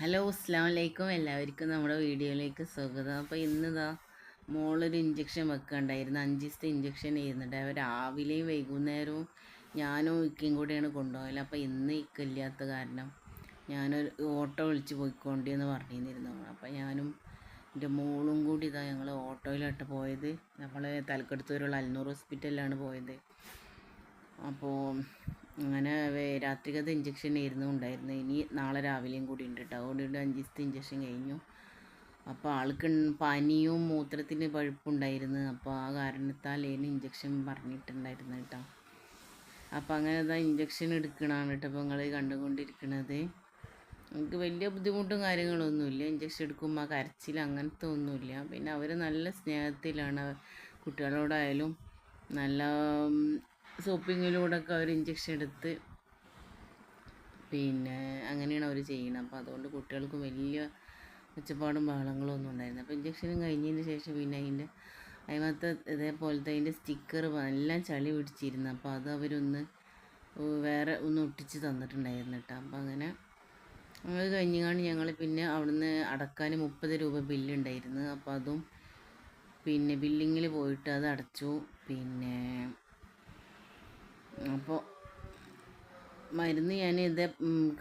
Hello അസ്ലാം വലൈക്കും എല്ലാവർക്കും നമ്മുടെ വീഡിയോയിലേക്ക് സ്വാഗതം. അപ്പോൾ ഇന്ന് ഇന്നിതാ മോളൊരു ഇഞ്ചക്ഷൻ വെക്കണ്ടായിരുന്നു. അഞ്ച് ദിവസത്തെ ഇഞ്ചക്ഷൻ ചെയ്യുന്നുണ്ട് അവർ രാവിലെയും വൈകുന്നേരവും ഞാനും ഇക്കയും കൂടെയാണ് കൊണ്ടുപോകൽ. അപ്പോൾ ഇന്ന് ഇക്കില്ലാത്ത കാരണം ഞാനൊരു ഓട്ടോ വിളിച്ച് പോയിക്കൊണ്ടിന്ന് പറഞ്ഞിരുന്നു. അപ്പോൾ ഞാനും എന്റെ മോളും കൂടി ഇതാ ഞങ്ങൾ ഓട്ടോയിലോട്ട് പോയത്. നമ്മൾ തലക്കെടുത്തൂരുള്ള അൽനൂർ ഹോസ്പിറ്റലിലാണ് പോയത്. അപ്പോൾ അങ്ങനെ രാത്രികത്തെ ഇഞ്ചക്ഷൻ ആയിരുന്നു ഉണ്ടായിരുന്നു. ഇനി നാളെ രാവിലെയും കൂടി ഉണ്ട് കേട്ടോ അതുകൊണ്ട് അഞ്ച് ദിവസത്തെ ഇഞ്ചക്ഷൻ കഴിഞ്ഞു. അപ്പോൾ ആൾക്ക് പനിയും മൂത്രത്തിന് പഴുപ്പുണ്ടായിരുന്നു. അപ്പോൾ ആ കാരണത്താൽ അതിന് ഇഞ്ചക്ഷൻ പറഞ്ഞിട്ടുണ്ടായിരുന്നു കേട്ടോ അപ്പോൾ അങ്ങനെ ഇതാ ഇഞ്ചക്ഷൻ എടുക്കണതാണ് കേട്ടോ അപ്പോൾ നിങ്ങൾ കണ്ടുകൊണ്ടിരിക്കണത്. നമുക്ക് വലിയ ബുദ്ധിമുട്ടും കാര്യങ്ങളൊന്നുമില്ല ഇഞ്ചക്ഷൻ എടുക്കുമ്പോൾ കരച്ചിൽ അങ്ങനത്തെ ഒന്നുമില്ല പിന്നെ അവർ നല്ല സ്നേഹത്തിലാണ് കുട്ടികളോടായാലും നല്ല സോപ്പിങ്ങിലൂടെയൊക്കെ അവർ ഇഞ്ചക്ഷൻ എടുത്ത് പിന്നെ അങ്ങനെയാണ് അവർ ചെയ്യുന്നത്. അപ്പോൾ അതുകൊണ്ട് കുട്ടികൾക്ക് വലിയ ഒച്ചപ്പാടും ബഹളങ്ങളും ഒന്നും ഉണ്ടായിരുന്നു അപ്പോൾ ഇഞ്ചക്ഷനും കഴിഞ്ഞതിന് ശേഷം പിന്നെ അതിന്റെ അതിനകത്ത് ഇതേപോലത്തെ അതിന്റെ സ്റ്റിക്കർ എല്ലാം ചളി പിടിച്ചിരുന്നു. അപ്പോൾ അത് അവരൊന്ന് വേറെ ഒന്ന് ഒട്ടിച്ച് തന്നിട്ടുണ്ടായിരുന്നു കേട്ടോ. അപ്പോൾ അങ്ങനെ അത് കഴിഞ്ഞാണ് ഞങ്ങൾ പിന്നെ അവിടുന്ന് അടക്കാൻ മുപ്പത് രൂപ ബില്ലുണ്ടായിരുന്നു. അപ്പോൾ അതും പിന്നെ ബില്ലിങ്ങിൽ പോയിട്ട് അത് അടച്ചു. പിന്നെ അപ്പോൾ മരുന്ന് ഞാൻ ഇത്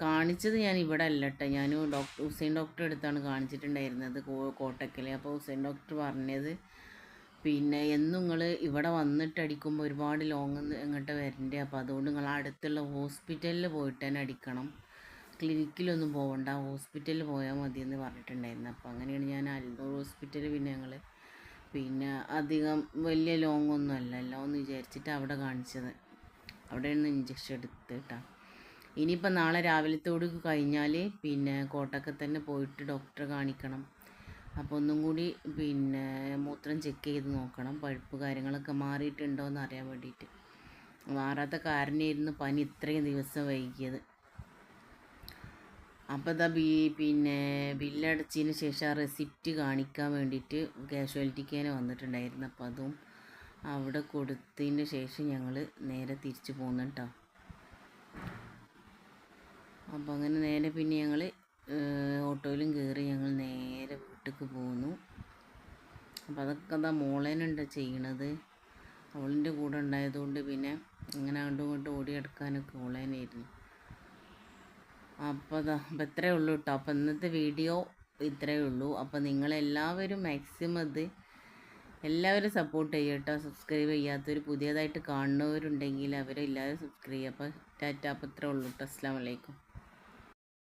കാണിച്ചത് ഞാൻ ഇവിടെ അല്ല കേട്ടോ ഞാൻ ഡോക്ടർ ഹുസൈൻ ഡോക്ടറെ അടുത്താണ് കാണിച്ചിട്ടുണ്ടായിരുന്നത് കോട്ടക്കൽ അപ്പോൾ ഹുസൈൻ ഡോക്ടർ പറഞ്ഞത് പിന്നെ എന്നും നിങ്ങൾ ഇവിടെ വന്നിട്ട് അടിക്കുമ്പോൾ ഒരുപാട് ലോങ് ഇങ്ങോട്ട് വരണ്ടേ. അപ്പോൾ അതുകൊണ്ട് നിങ്ങൾ അടുത്തുള്ള ഹോസ്പിറ്റലിൽ പോയിട്ട് തന്നെ അടിക്കണം. ക്ലിനിക്കിലൊന്നും പോകണ്ട ഹോസ്പിറ്റലിൽ പോയാൽ മതി എന്ന് പറഞ്ഞിട്ടുണ്ടായിരുന്നു. അപ്പോൾ അങ്ങനെയാണ് ഞാൻ അൽനൂർ ഹോസ്പിറ്റലിൽ പിന്നെ ഞങ്ങൾ പിന്നെ അധികം വലിയ ലോങ് ഒന്നും അല്ലല്ലോ എന്ന് വിചാരിച്ചിട്ട് അവിടെ കാണിച്ചത്. അവിടെ നിന്ന് ഇഞ്ചക്ഷൻ കേട്ടോ ഇനിയിപ്പോൾ നാളെ രാവിലത്തോട് കഴിഞ്ഞാൽ പിന്നെ കോട്ടക്കെ തന്നെ പോയിട്ട് ഡോക്ടറെ കാണിക്കണം. അപ്പോൾ ഒന്നും കൂടി പിന്നെ മൂത്രം ചെക്ക് ചെയ്ത് നോക്കണം. പഴുപ്പ് കാര്യങ്ങളൊക്കെ മാറിയിട്ടുണ്ടോ എന്ന് അറിയാൻ വേണ്ടിയിട്ട്. മാറാത്ത കാരണമായിരുന്നു പനി ഇത്രയും ദിവസം വൈകിയത്. അപ്പോൾ ഇതാ ബി പിന്നെ ബില്ലടച്ചതിന് ശേഷം ആ റെസിപ്റ്റ് കാണിക്കാൻ വേണ്ടിയിട്ട് കാഷ്വാലിറ്റിക്ക് വന്നിട്ടുണ്ടായിരുന്നു. അപ്പോൾ അതും അവിടെ കൊടുത്തതിന് ശേഷം ഞങ്ങൾ നേരെ തിരിച്ചു പോകുന്നുണ്ടോ അപ്പോൾ അങ്ങനെ നേരെ പിന്നെ ഞങ്ങൾ ഓട്ടോയിലും കയറി ഞങ്ങൾ നേരെ വീട്ടിലേക്ക് പോകുന്നു അപ്പോൾ അതൊക്കെ അതാ മോളേനുണ്ട് ചെയ്യണത്. അവളിന്റെ കൂടെ ഉണ്ടായതുകൊണ്ട് പിന്നെ ഇങ്ങനെ അങ്ങോട്ടും ഇങ്ങോട്ടും ഓടിയെടുക്കാനൊക്കെ ഓളേനായിരുന്നു അപ്പോൾ അതാ അപ്പോൾ ഇത്രയേ ഉള്ളൂ കേട്ടോ അപ്പോൾ ഇന്നത്തെ വീഡിയോ ഇത്രയേ ഉള്ളൂ. അപ്പോൾ നിങ്ങളെല്ലാവരും മാക്സിമം അത് എല്ലാവരും സപ്പോർട്ട് ചെയ്യുക കേട്ടോ സബ്സ്ക്രൈബ് ചെയ്യാത്തവർ പുതിയതായിട്ട് കാണുന്നവരുണ്ടെങ്കിൽ അവരെല്ലാവരും സബ്സ്ക്രൈബ് ചെയ്യുക അപ്പോൾ ടാറ്റ അപ്പോൾ ഇത്രയേ ഉള്ളൂ കേട്ടോ അസ്സാം വലൈക്കും